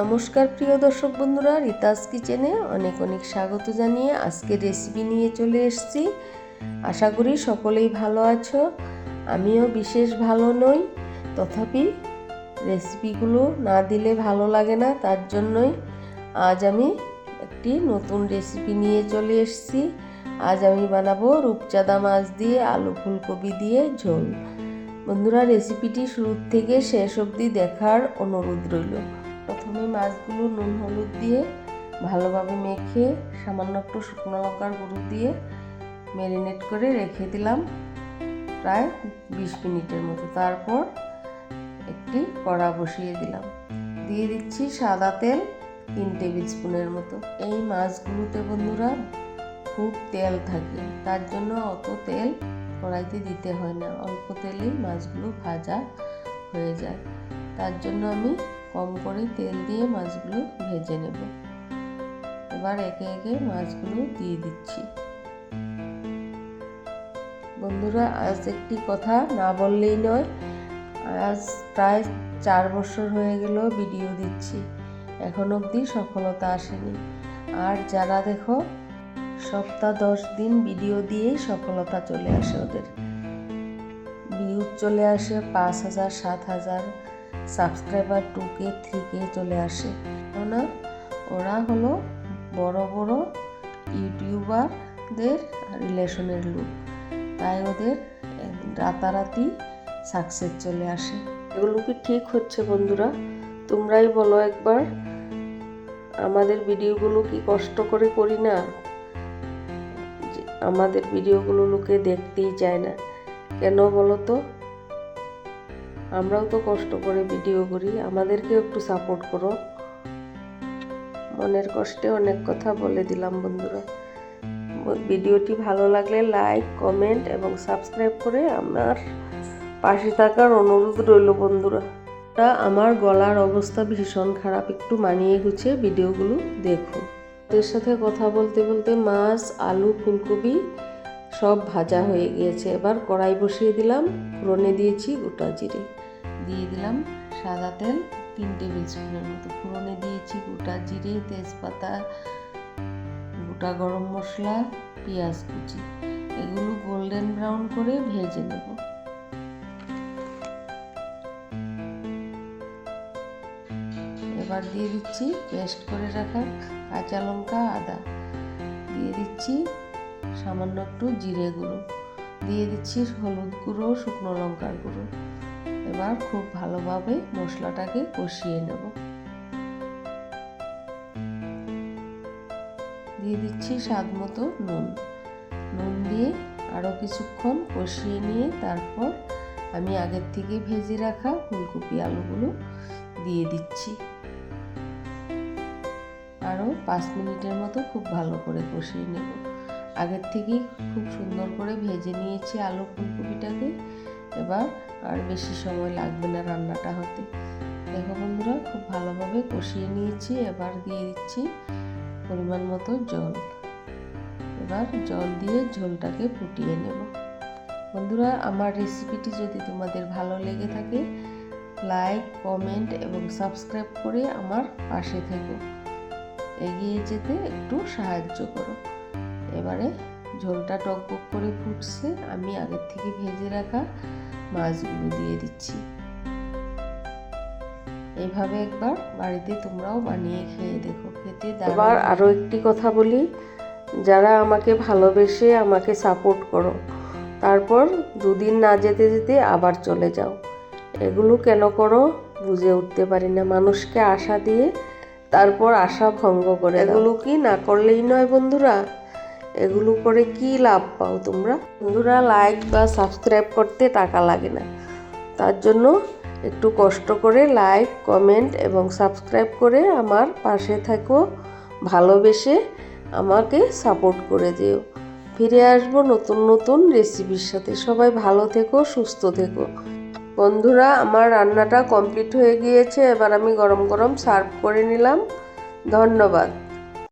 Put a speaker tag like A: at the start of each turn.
A: নমস্কার প্রিয় দর্শক বন্ধুরা, রিতাস কিচেনে অনেক অনেক স্বাগত জানিয়ে আজকে রেসিপি নিয়ে চলে এসেছি। আশা করি সকলেই ভালো আছো, আমিও বিশেষ ভালো নই। তথাপি রেসিপিগুলো না দিলে ভালো লাগে না, তার জন্যই আজ আমি একটি নতুন রেসিপি নিয়ে চলে এসেছি। আজ আমি বানাবো রূপচাঁদা মাছ দিয়ে আলু ফুলকপি দিয়ে ঝোল। বন্ধুরা রেসিপিটি শুরু থেকে শেষ অবধি দেখার অনুরোধ রইল। প্রথমে মাছগুলো নুন হলুদ দিয়ে ভালোভাবে মেখে সামান্য একটু শুকনো লঙ্কার গুঁড়ো দিয়ে ম্যারিনেট করে রেখে দিলাম প্রায় বিশ মিনিটের মতো। তারপর একটি কড়া বসিয়ে দিলাম। দিয়ে দিচ্ছি সাদা তেল তিন টেবিল স্পুনের মতো। এই মাছগুলোতে বন্ধুরা খুব তেল থাকে, তার জন্য অত তেল কড়াইতে দিতে হয় না। অল্প তেলেই মাছগুলো ভাজা হয়ে যায়। তার জন্য আমি কম করে তেল দিয়ে মাছগুলো ভেজে নেব। এবার একে একে মাছগুলো দিয়ে দিচ্ছি। বন্ধুরা, আজ একটি কথা না বললেই নয়, আজ প্রায় চার বছর হয়ে গেল ভিডিও দিচ্ছি। এখন অবধি সফলতা আসেনি। আর যারা দেখো, সপ্তাহ দশ দিন ভিডিও দিয়েই সফলতা চলে আসে ওদের। ভিউজ চলে আসে পাঁচ হাজার, সাত হাজার subscriber two K three K চলে আসে। কেননা ওরা হলো বড় বড় ইউটিউবারদের রিলেশনের লোক। তাই ওদের রাতারাতি সাকসেস চলে আসে। এগুলো কি ঠিক হচ্ছে বন্ধুরা? তোমরাই বলো একবার। আমাদের ভিডিওগুলো কি কষ্ট করে করি না? আমাদের ভিডিওগুলো লোকে দেখতেই চায় না। কেন বলো তো? আমরাও তো কষ্ট করে ভিডিও করি, আমাদেরকেও একটু সাপোর্ট করো। মনের কষ্টে অনেক কথা বলে দিলাম বন্ধুরা। ভিডিওটি ভালো লাগলে লাইক কমেন্ট এবং সাবস্ক্রাইব করে আমার পাশে থাকার অনুরোধ রইল বন্ধুরা। তা আমার গলার অবস্থা ভীষণ খারাপ, একটু মানিয়ে গুছিয়ে ভিডিওগুলো দেখো। এর সাথে কথা বলতে বলতে মাছ, আলু, ফুলকপি সব ভাজা হয়ে গিয়েছে। এবার কড়াই বসিয়ে দিলাম, ফোড়নে দিয়েছি গোটা জিরে। দিয়ে দিলাম সাদা তেল, তিন টেবিল স্পুনের মতো ফোড়নে দিয়েছি, গোটা জিরে, তেজপাতা, গোটা গরম মশলা, পেঁয়াজ কুচি। এগুলো গোল্ডেন ব্রাউন করে ভেজে নেব। এবার দিয়ে দিচ্ছি পেস্ট করে রাখা কাঁচা লঙ্কা, আদা। দিয়ে দিচ্ছি সামান্য একটু জিরে গুঁড়ো। দিয়ে দিচ্ছি হলুদ গুঁড়ো, শুকনো লঙ্কার গুঁড়ো। এবার খুব ভালোভাবে মশলাটাকে কষিয়ে নেব। দিয়ে দিচ্ছি স্বাদ মতো নুন। নুন দিয়ে আরও কিছুক্ষণ কষিয়ে নিয়ে তারপর আমি আগের থেকে ভেজে রাখা ফুলকপি আলুগুলো দিয়ে দিচ্ছি। আরও পাঁচ মিনিটের মতো খুব ভালো করে কষিয়ে নেব। আগের থেকেই খুব সুন্দর করে ভেজে নিয়েছি আলু ফুলকপিটাকে। এবার আর বেশি সময় লাগবে না রান্নাটা হতে। দেখো বন্ধুরা, খুব ভালোভাবে কষিয়ে নিয়েছি, এবার দিয়ে দিচ্ছি পরিমাণ মতো জল। এবার জল দিয়ে ঝোলটাকে ফুটিয়ে নেব। বন্ধুরা, আমার রেসিপিটি যদি তোমাদের ভালো লেগে থাকে, লাইক, কমেন্ট এবং সাবস্ক্রাইব করে আমার পাশে থেকো। এগিয়ে যেতে একটু সাহায্য করো। এবারে ঝোলটা টকবক করে ফুটছে, আমি আগের থেকে ভেজে রাখা মাছগুলো দিয়ে দিচ্ছি। এইভাবে একবার বাড়িতে তোমরাও বানিয়ে খেয়ে দেখো খেতে এবার আরও একটি কথা বলি যারা আমাকে ভালোবেসে আমাকে সাপোর্ট করো তারপর দুদিন না যেতে যেতে আবার চলে যাও। এগুলো কেন করো বুঝে উঠতে পারি না। মানুষকে আশা দিয়ে তারপর আশা ভঙ্গ করে এগুলো কি না করলেই নয় বন্ধুরা? এগুলো করে কি লাভ পাও তোমরা? বন্ধুরা লাইক বা সাবস্ক্রাইব করতে টাকা লাগে না। তার জন্য একটু কষ্ট করে লাইক কমেন্ট এবং সাবস্ক্রাইব করে আমার পাশে থাকো, ভালোবেসে আমাকে সাপোর্ট করে দিও। ফিরে আসব নতুন নতুন রেসিপির সাথে। সবাই ভালো থেকো, সুস্থ থেকো। বন্ধুরা, আমার রান্নাটা কমপ্লিট হয়ে গিয়েছে। এবার আমি গরম গরম সার্ভ করে নিলাম। ধন্যবাদ।